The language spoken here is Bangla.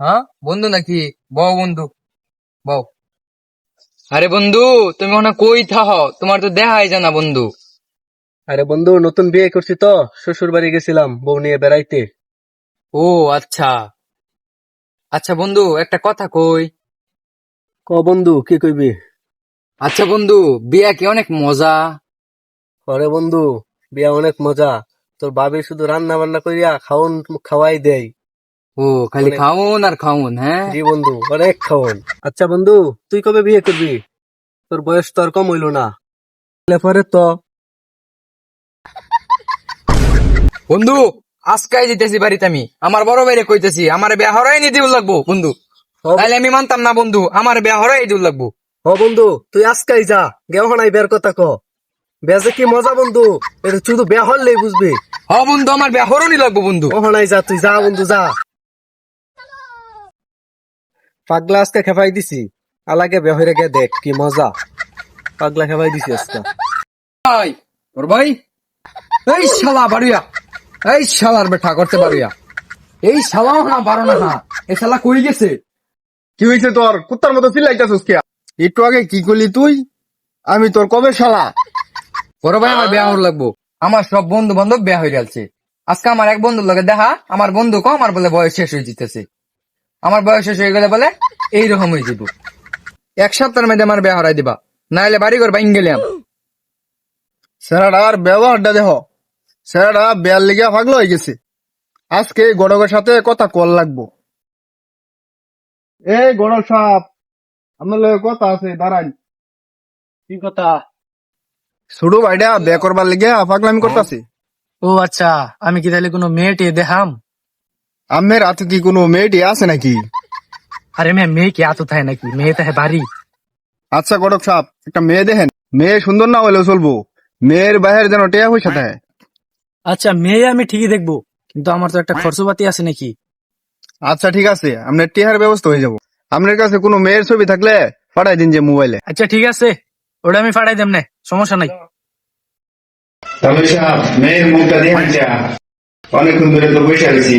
হ্যাঁ? বন্ধু নাকি? বউ বন্ধু। বউ আরে বন্ধু তুমি ওখানে কই থাহ? তোমার তো দেখাই জানা বন্ধু। আরে বন্ধু নতুন বিয়ে করছি তো। শ্বশুর বাড়ি গেছিলাম বউ নিয়ে বেড়াইতে। ও আচ্ছা। আচ্ছা বন্ধু একটা কথা কই। ক বন্ধু কি কইবি? আচ্ছা বন্ধু বিয়া কি অনেক মজা? আরে বন্ধু বিয়া অনেক মজা। তোর বাবি শুধু রান্না বান্না করিয়া খাওন খাওয়াই দেয়। ও খালি খাউন আর খাউন হ্যাঁ? জি বন্ধু অনেক খাওন। আচ্ছা বন্ধু তুই কবে বিয়ে করবি? তোর বয়স তো আর কম হইল না। পরে তো। বন্ধু আজকাই দিতেছি বাড়িতে আমি। আমার বড় বাইরে কইতেছি আমার বিয়া হরাই নি দিব লাগবো বন্ধু। তাহলে আমি মানতাম না বন্ধু আমার বিয়া হরাই দিব লাগবো। হ বন্ধু তুই আজকাই যা গেহনাই বের কথা ক। বেজে কি মজা বন্ধু এটা শুধু বেয়া হলেই বুঝবি। হ বন্ধু আমার বিয়া হরণই লাগবো বন্ধু। ওহনাই যা তুই যা বন্ধু যা। পাগলা আজকে খেপাই দিছি। আলাগে বেহরে গে দেখ কি মজা। পাগলা খেপাই দিছি আজকে। ভাই ওর ভাই? এই শালা বাড়িয়া। এই শালার বেঠা করতে পারিয়া এই শালাও না বারো না হা এই শালা কই গেছে? কি হয়েছে তোর? কুত্তার মতো চিল্লাইতেছিস কে একটু আগে কি করলি তুই? আমি তোর কবে শালা? বড় ভাই আমার বিয়া হওয়ার লাগবো। আমার সব বন্ধু বান্ধব বিয়া হয়ে যাচ্ছে আজকে আমার এক বন্ধুর লগে দেখা আমার বন্ধু কম আমার বলে বয়স শেষ হয়ে যেতেছে। আমার বয়স শেষ হয়ে গেলে বলে এইরকম হয়ে যাব। এক সপ্তাহের মধ্যে আমার বিয়া হরাই দিবা নাহলে বাড়ি ঘর বাইন গেলাম স্যারাটার ব্যবহারটা দেহ স্যারাটা বেয়ার লিগে ভাগলো হয়ে গেছে। আজকে গড়কের সাথে কথা কল লাগবো। এ গড়ক সাপ আপনার লগে কথা আছে দাঁড়ান। কি কথা? ছোট ভাইটা বে করবার লিগে পাগলামি করতেছে। ও আচ্ছা আমি কি তাহলে কোনো মেয়েটি দেখাম? আমের হাতে কি কোনো মেয়েটি আছে নাকি? আরে মেয়ে মেয়ে কি এত থাকে নাকি? মেয়ে তাহে বাড়ি। আচ্ছা গড়ক সাপ একটা মেয়ে দেখেন। মেয়ে সুন্দর না হলেও চলবো। মেয়ের বাহির যেন টেয়া পয়সা থাকে আচ্ছা মেয়ে আমি ঠিকই দেখব কিন্তু আমার তো একটা খরচপাতি আছে নাকি? আচ্ছা ঠিক আছে আপনার টেহার ব্যবস্থা হয়ে যাব। আপনার কাছে কোনো মেয়ের ছবি থাকলে পাঠাই দিন যে মোবাইলে। আচ্ছা ঠিক আছে ওটা আমি ফাটাই দেব না সমস্যা নাই। মেয়ের মুখটা দেখেন অনেকক্ষণ ধরে তো বসে আছি।